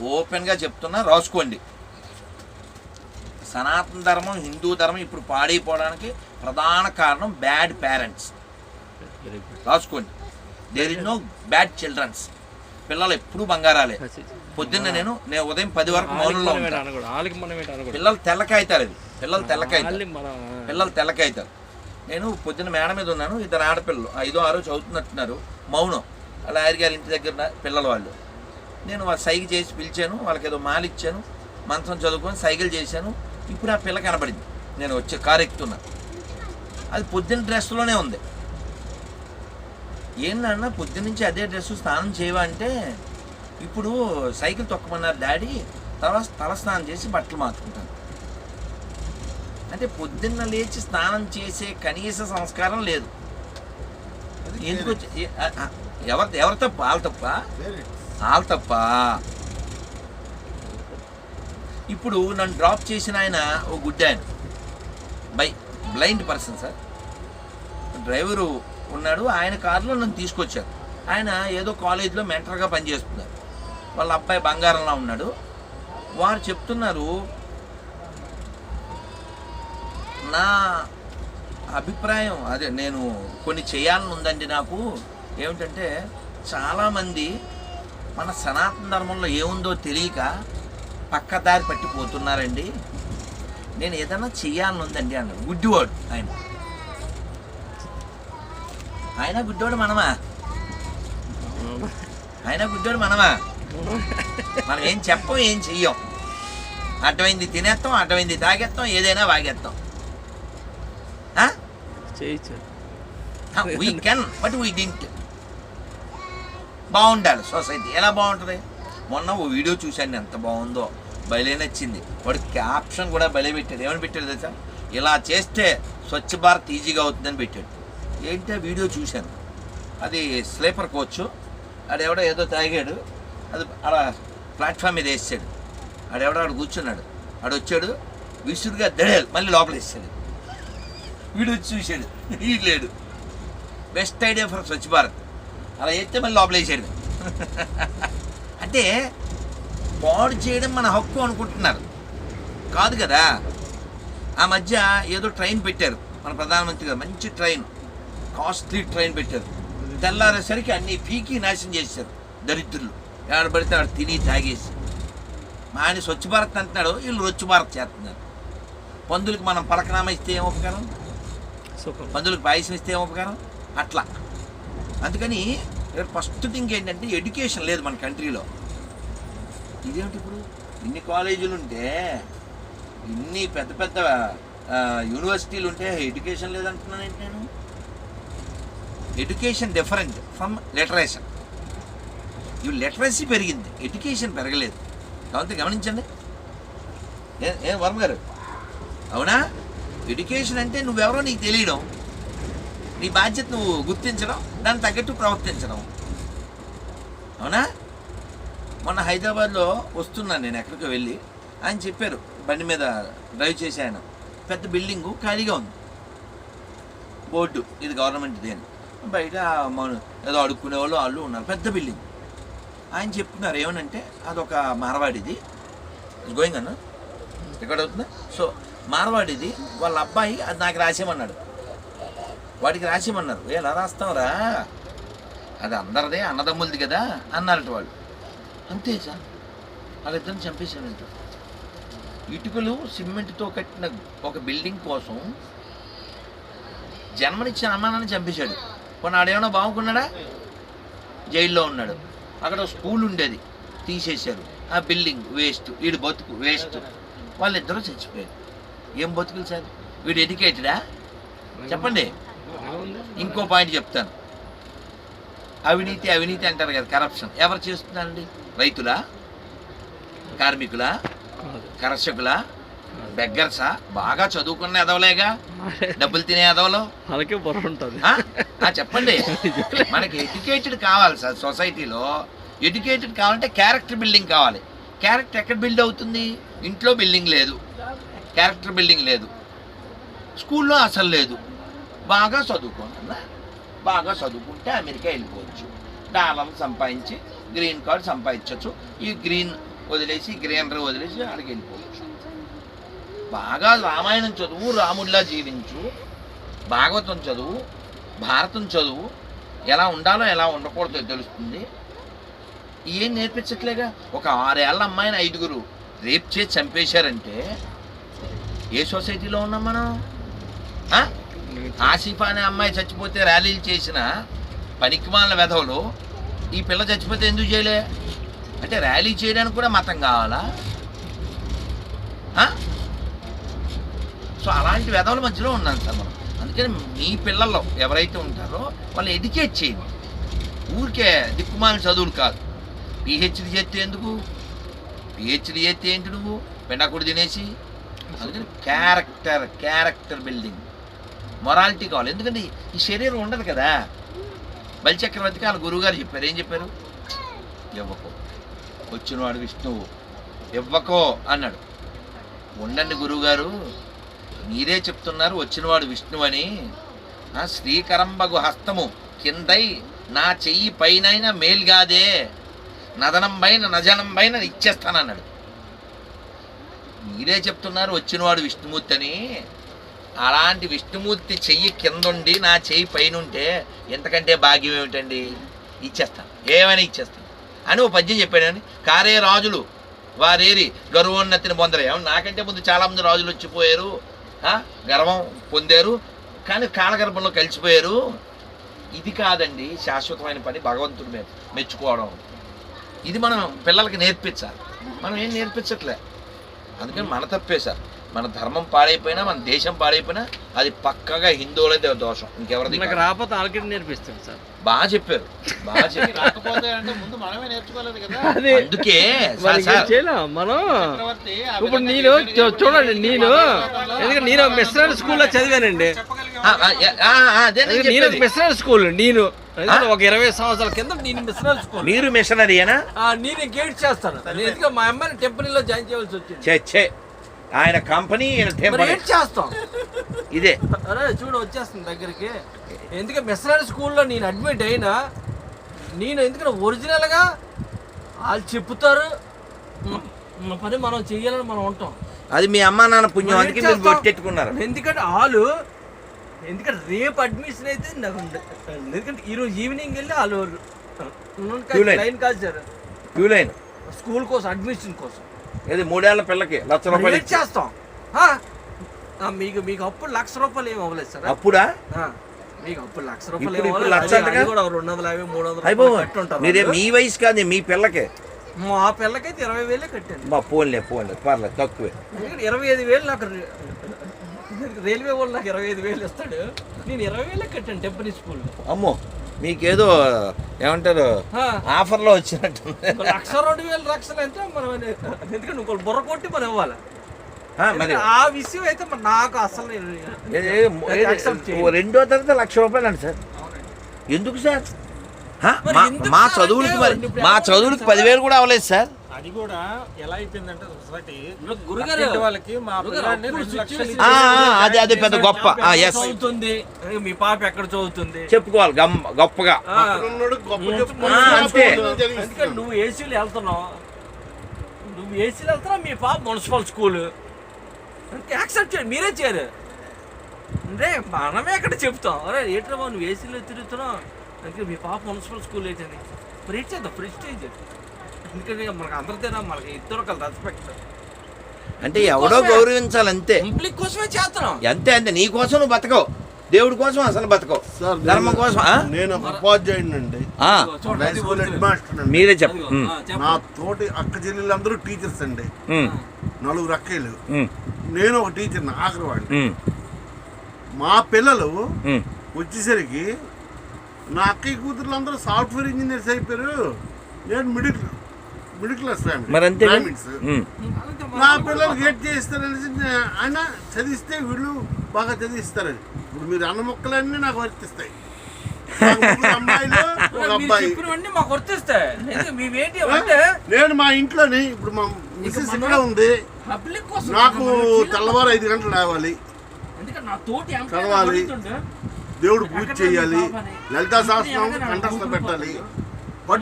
ఓపెన్గా చెప్తున్నా రాసుకోండి. సనాతన ధర్మం హిందూ ధర్మం ఇప్పుడు పాడైపోవడానికి ప్రధాన కారణం బ్యాడ్ పేరెంట్స్ రాసుకోండి. There is no bad childrens పిల్లలు ఎప్పుడూ బంగారాలే. పొద్దున్న నేను నేను ఉదయం పది వరకు మౌనంలో ఉంటాను పిల్లలు తెల్లకాయితారు అది పిల్లలు తెల్లకాయితారు. మనం పిల్లలు తెల్లకాయితారు. నేను పొద్దున్న మేడ మీద ఉన్నాను ఇద్దరు ఆడపిల్లలు ఐదో ఆరో చదువుతున్నట్టున్నారు. మౌనం. ఆయన గారి ఇంటి దగ్గర పిల్లల వాళ్ళు. నేను వాళ్ళ సైకిల్ చేసి పిలిచాను వాళ్ళకి ఏదో మాల ఇచ్చాను మంచం చదువుకొని సైకిల్ చేశాను. ఇప్పుడు ఆ పిల్ల కనబడింది. నేను వచ్చే కారు ఎక్కుతున్నా. అది పొద్దున్న డ్రెస్లోనే ఉంది. ఏంటన్నా పొద్దున్న నుంచి అదే డ్రెస్ స్నానం చేయవా అంటే ఇప్పుడు సైకిల్ తొక్కమన్నారు డాడీ తర్వాత తల స్నానం చేసి బట్టలు మార్చుకుంటాను. అంటే పొద్దున్న లేచి స్నానం చేసే కనీస సంస్కారం లేదు. ఎందుకు ఎవరి ఎవరి తప్ప? వాళ్ళ తప్ప? చాలు తప్ప ఇప్పుడు నన్ను డ్రాప్ చేసిన ఆయన ఓ గుడ్ ఆయన. By blind person sir driver ఉన్నాడు ఆయన కారులో నన్ను తీసుకొచ్చారు. ఆయన ఏదో కాలేజీలో మెంటర్గా పనిచేస్తున్నారు. వాళ్ళ అబ్బాయి బంగారంలో ఉన్నాడు. వారు చెప్తున్నారు నా అభిప్రాయం అదే నేను కొన్ని చేయాలని ఉందండి నాకు. ఏమిటంటే చాలామంది మన సనాతన ధర్మంలో ఏముందో తెలియక పక్కదారి పట్టిపోతున్నారండి. నేను ఏదైనా చేయాలని ఉందండి అన్నాడు. గుడ్డివాడు ఆయన. ఆయన గుడ్డోడు మనమా? ఆయన గుడ్డోడు మనమా? మనం ఏం చెప్పం ఏం చెయ్యం. అడ్డమైంది తినేస్తాం అడ్డమైంది తాగేస్తాం ఏదైనా వాగేస్తాం చేయొచ్చు we can but we didn't బాగుండాలి సొసైటీ. ఎలా బాగుంటుంది? మొన్న ఓ వీడియో చూశాను ఎంత బాగుందో. భలే నచ్చింది. వాడు క్యాప్షన్ కూడా భలే పెట్టాడు. ఏమని పెట్టాడు తెలుసా? ఇలా చేస్తే స్వచ్ఛ భారత్ ఈజీగా అవుతుందని పెట్టాడు. ఏంటో వీడియో చూశాను? అది స్లీపర్ కోచ్. ఆడెవడో ఏదో తాగాడు. అది ఆడ ప్లాట్ఫామ్ మీద వేసాడు. ఆడెవడో ఆడు కూర్చున్నాడు. ఆడు వచ్చాడు. విసురుగా దడేలు మళ్ళీ లోపల వేసాడు. వీడు వచ్చి చూశాడు. వీడు లేడు. Best idea for Swachh Bharat. అలా చేస్తే మళ్ళీ లోపల వేసాడు అంటే పాడు చేయడం మన హక్కు అనుకుంటున్నారు. కాదు కదా? ఆ మధ్య ఏదో ట్రైన్ పెట్టారు. మన ప్రధానమంత్రి గారు మంచి ట్రైన్ కాస్ట్లీ ట్రైన్ పెట్టారు. తెల్లారేసరికి అన్ని పీకి నాశనం చేశారు దరిద్రులు. ఆడబడితే ఆడు తిని తాగేసి. మా ఆయన స్వచ్ఛ భారత్ అంటున్నాడు వీళ్ళు రొచ్చు భారత్ చేస్తున్నారు. పందులకు మనం పలకనామా ఇస్తే ఏం ఉపకారం? పందులకు పాయసం ఇస్తే ఏం ఉపకారం? అట్లా. అందుకని ఫస్ట్ థింగ్ ఏంటంటే ఎడ్యుకేషన్ లేదు మన కంట్రీలో ఇదేమిటి ఇప్పుడు? ఇన్ని కాలేజీలు ఉంటే ఇన్ని పెద్ద పెద్ద యూనివర్సిటీలు ఉంటే ఎడ్యుకేషన్ లేదంటున్నాను ఏంటి నేను? ఎడ్యుకేషన్ డిఫరెంట్ ఫ్రమ్ లిటరేషన్ ఇవి లిటరసీ పెరిగింది ఎడ్యుకేషన్ పెరగలేదు. కాబట్టి గమనించండి. ఏ ఏ వర్మ గారు? అవునా? ఎడ్యుకేషన్ అంటే నువ్వెవరో నీకు తెలియడం. నీ బాధ్యత నువ్వు గుర్తించడం దానికి తగ్గట్టు ప్రవర్తించడం. అవునా? మొన్న హైదరాబాద్లో వస్తున్నాను నేను ఎక్కడికి వెళ్ళి. ఆయన చెప్పారు బండి మీద డ్రైవ్ చేసి ఆయన. పెద్ద బిల్డింగు ఖాళీగా ఉంది. బోర్డు ఇది గవర్నమెంట్ అని. బయట మన ఏదో అడుక్కునే వాళ్ళు వాళ్ళు ఉన్నారు. పెద్ద బిల్డింగ్. ఆయన చెప్తున్నారు ఏమనంటే అదొక మార్వాడిది. గోయింగ్ అన్న ఎక్కడ అవుతుందా? సో మార్వాడిది వాళ్ళ అబ్బాయి అది నాకు రాసేమన్నాడు వాడికి రాసిమన్నారు. ఎలా రాస్తావురా? అది అందరిదే అన్నదమ్ములది కదా అన్నారట వాళ్ళు. అంతే సార్ వాళ్ళిద్దరిని చంపేశాను ఇటుకలు సిమెంట్తో కట్టిన ఒక బిల్డింగ్ కోసం జన్మనిచ్చిన అమ్మానాన్ని చంపేశాడు. కొన్ని ఆడేమన్నా బాగుకున్నాడా జైల్లో ఉన్నాడు. అక్కడ స్కూల్ ఉండేది. తీసేశారు. ఆ బిల్డింగ్ వేస్ట్ వీడి బతుకు వేస్ట్. వాళ్ళిద్దరూ చచ్చిపోయారు. ఏం బతుకులు సార్? వీడు ఎడ్యుకేటెడా? చెప్పండి. ఇంకో పాయింట్ చెప్తాను. అవినీతి అవినీతి అంటారు కదా కరప్షన్ ఎవరు చేస్తున్నారండి? రైతులా? కార్మికులా? కర్షకులా? బెగ్గర్సా బాగా చదువుకున్న ఎదవలేగా? డబ్బులు తినే ఎదవలు? వాళ్ళకే బుర్ర ఉంటుంది. చెప్పండి. మనకి ఎడ్యుకేటెడ్ కావాలి సార్ సొసైటీలో ఎడ్యుకేటెడ్ కావాలంటే క్యారెక్టర్ బిల్డింగ్ కావాలి. క్యారెక్టర్ ఎక్కడ బిల్డ్ అవుతుంది? ఇంట్లో బిల్డింగ్ లేదు. క్యారెక్టర్ బిల్డింగ్ లేదు. స్కూల్లో అసలు లేదు. బాగా చదువుకుంటున్నా. బాగా చదువుకుంటే అమెరికా వెళ్ళిపోవచ్చు. డాలర్లు సంపాదించి గ్రీన్ కార్డు సంపాదించవచ్చు ఈ గ్రీన్ వదిలేసి గ్రీనరీ వదిలేసి అక్కడికి వెళ్ళిపోవచ్చు. బాగా రామాయణం చదువు రాముడిలా జీవించు. భాగవతం చదువు భారతం చదువు. ఎలా ఉండాలో ఎలా ఉండకూడదో తెలుస్తుంది. ఏం నేర్పించట్లేగా? ఒక ఆరేళ్ళ అమ్మాయిని ఐదుగురు రేప్ చేసి చంపేశారంటే ఏ సొసైటీలో ఉన్నాం మనం? ఆసిఫా అనే అమ్మాయి చచ్చిపోతే ర్యాలీలు చేసిన పనికిమాల వెధవులు ఈ పిల్ల చచ్చిపోతే ఎందుకు చేయలే? అంటే ర్యాలీ చేయడానికి కూడా మతం కావాలా? సో అలాంటి వెధవుల మధ్యలో ఉన్నాం సార్ మనం. అందుకని మీ పిల్లల్లో ఎవరైతే ఉంటారో వాళ్ళు ఎడ్యుకేట్ చేయండి. ఊరికే దిక్కుమాలి చదువులు కాదు. పిహెచ్డి చేస్తే ఎందుకు? పిహెచ్డి చేస్తే ఏంటి నువ్వు? పెండాకుడు తినేసి. అందుకని క్యారెక్టర్ క్యారెక్టర్ బిల్డింగ్ మొరాలిటీ కావాలి. ఎందుకంటే ఈ శరీరం ఉండదు కదా. బలిచక్రవర్తికి వాళ్ళ గురువుగారు చెప్పారు. ఏం చెప్పారు? ఇవ్వకో. వచ్చినవాడు విష్ణువు. ఇవ్వకో అన్నాడు. ఉండండి గురువుగారు. మీరే చెప్తున్నారు వచ్చినవాడు విష్ణువు అని ఆ శ్రీకరంబగు హస్తము కిందై నా చెయ్యి పైనైనా మేల్గాదే. నదనం పైన నజనం పైన ఇచ్చేస్తానన్నాడు మీరే చెప్తున్నారు వచ్చినవాడు విష్ణుమూర్తి అని. అలాంటి విష్ణుమూర్తి చెయ్యి కిందుండి నా చెయ్యి పైన ఉంటే ఎంతకంటే భాగ్యం ఏమిటండి? ఇచ్చేస్తాను ఏమైనా ఇచ్చేస్తాను అని ఓ పద్యం చెప్పాడని కారే రాజులు వారేరి గర్వోన్నతిని పొందరు ఏమన్నా నాకంటే ముందు చాలామంది రాజులు వచ్చిపోయారు గర్వం పొందారు కానీ కాలగర్భంలో కలిసిపోయారు. ఇది కాదండి శాశ్వతమైన పని భగవంతుడి మీద మెచ్చుకోవడం. ఇది మనం పిల్లలకి నేర్పించాలి. మనం ఏం నేర్పించట్లే. అందుకని మన తప్పే సార్. మన ధర్మం పాడైపోయినా మన దేశం పాడైపోయినా అది పక్కగా హిందువులదే దోషం. ఇంకెవరిది నాకు. రాకపోతే ఆల్రెడీ నేర్పిస్తాడు సార్. బాగా చెప్పారు. బాగా చెప్పారు. రాకపోతే అంటే ముందు మనమే నేర్చుకోలేదు కదా. అదే. అందుకే మనం? ఇప్పుడు నేను చూడండి నేను ఎందుకంటే నేను మిశ్రమ స్కూల్లో చదివానండి. చెప్పగలిగే ఆ, ఆ, ఆ, ఆ, అదే నేను. మిశ్రమ స్కూల్ నేను ఒక ఇరవై సంవత్సరాల కింద నేను మిశ్రమ స్కూల్. మీరు మిషనరీయేనా ఆ, నేను గైడ్ చేస్తాను. నేను ఎందుకంటే మా అమ్మాయిని టెంపుల్లో జాయిన్ చేయవలసి వచ్చింది. చే చే ఆయన కంపెనీ చేస్తాం? ఇదే. అరే చూడు వచ్చేస్తుంది దగ్గరికి. ఎందుకంటే మిశ్రమ స్కూల్లో నేను అడ్మిట్ అయినా నేను ఎందుకంటే ఒరిజినల్గా వాళ్ళు చెప్తారు? మన పని మనం చెయ్యాలని మనం ఉంటాం. అది మీ అమ్మా నాన్న పుణ్యం అందుకే మీరు ఎందుకంటే వాళ్ళు ఎందుకంటే రేపు అడ్మిషన్ అయితే నాకు ఎందుకంటే ఈరోజు ఈవినింగ్ వెళ్ళి వాళ్ళు. లైన్ కాల్చారు. క్యూలైన్ స్కూల్ కోసం అడ్మిషన్ కోసం. ఇది మూడేళ్ళ పిల్లకి లక్ష రూపాయలు ఏం ఇచ్చి. చేస్తాం? ఆ? ఆ, మీకు మీకు అప్పుడు లక్ష రూపాయలు ఏమి అవ్వలేదు సార్. అప్పుడా? మీకు అప్పుడు లక్ష రూపాయలు రెండు వందల యాభై మూడు వందల మీరే. మీ వయసు కాదు మీ పిల్లకే. మా పిల్లకైతే ఇరవై వేలే కట్టాను. మా పోన్లే పోన్లే పర్లేదు తక్కువే. ఇరవై ఐదు వేలు నాకు రైల్వే వాళ్ళు నాకు ఇరవై ఐదు వేలు ఇస్తాడు. నేను ఇరవై వేలే కట్టాను టెంపరీ స్కూల్లో. అమ్మో. మీకేదో ఏమంటారు. ఆఫర్లో వచ్చినట్టు లక్ష రెండు వేల లక్షలు అంటే మనం ఎందుకంటే బుర్ర కొట్టి మనం ఇవ్వాలి. మరి ఆ విషయం అయితే మరి నాకు అసలు రెండో తరగతి లక్ష రూపాయలు అండి సార్? ఎందుకు సార్ మా- చదువులకి మరి మా చదువులకి? పదివేలు కూడా అవ్వలేదు సార్. అది కూడా ఎలా అయిపోయిందంటే సొసైటీ గురుగారు వాళ్ళకి మా అది అది పెద్ద గొప్ప. పాప ఎక్కడ ఎస్ చదువుతుంది? మీ పాప ఎక్కడ చదువుతుంది? చెప్పుకోవాలి గొప్పగా. నువ్వు ఏసీలో వెళ్తున్నావు. నువ్వు ఏసీలో వెళ్తున్నావు మీ పాప మున్సిపల్ స్కూల్. యాక్సెప్ట్ చేయండి మీరే చేయరు. అంటే మనమే ఎక్కడ చెప్తాం. అరే ఏంట్రా బాబు నువ్వు ఏసీలో తిరుగుతున్నావు. అందుకే మీ పాప మున్సిపల్ స్కూల్ ఏంటని మరి ఏం చేద్దాం ప్రెస్టేజ్. ఎందుకంటే మనకు అందరితేనా మనకి ఇద్దరు ఒకళ్ళు రెస్పెక్ట్ అంటే ఎవడో గౌరవించాలి అంతే పబ్లిక్ కోసమే చేస్తున్నాం అంతే అంతే. నీ కోసం నువ్వు బతకవు. దేవుడి కోసం అసలు బతకవు. ధర్మం కోసం? నేను ఒక ఉపాధ్యాయుడిని అండి హెడ్. మాస్టర్ మీరే చెప్పు. అదిగో, ఉమ్, ఆ, చెప్పు. నా తోటి అక్క చెల్లెళ్ళందరూ టీచర్స్ అండి. నలుగురు అక్కయ్యలు ఉమ్, నేను ఒక టీచర్ ఆఖరి వాడిని. మా పిల్లలు. వచ్చేసరికి నా అక్కయ్య కూతుర్లు అందరూ సాఫ్ట్వేర్ ఇంజనీర్స్ అయిపోయారు. నేను మిడిల్ మిడిల్ క్లాస్ ఫ్యామిలీ. మరి అంతే బ్రాహ్మిన్స్. ఉమ్, అంతే నా పిల్లలు గేట్ చేస్తారనేసి నే- ఆయన చదివిస్తే వీళ్ళు బాగా చదివిస్తారని. ఇప్పుడు మీరు అన్న మొక్కలన్నీ నాకు వర్తిస్తాయి. నేను మా ఇంట్లోని ఇప్పుడు మా మిస్సెస్ ఇక్కడ ఉంది. నాకు. తెల్లవారు ఐదు గంటలు రావాలి. చదవాలి. దేవుడు పూజ చేయాలి? లలితా నా కంఠస్థ పెట్టాలి?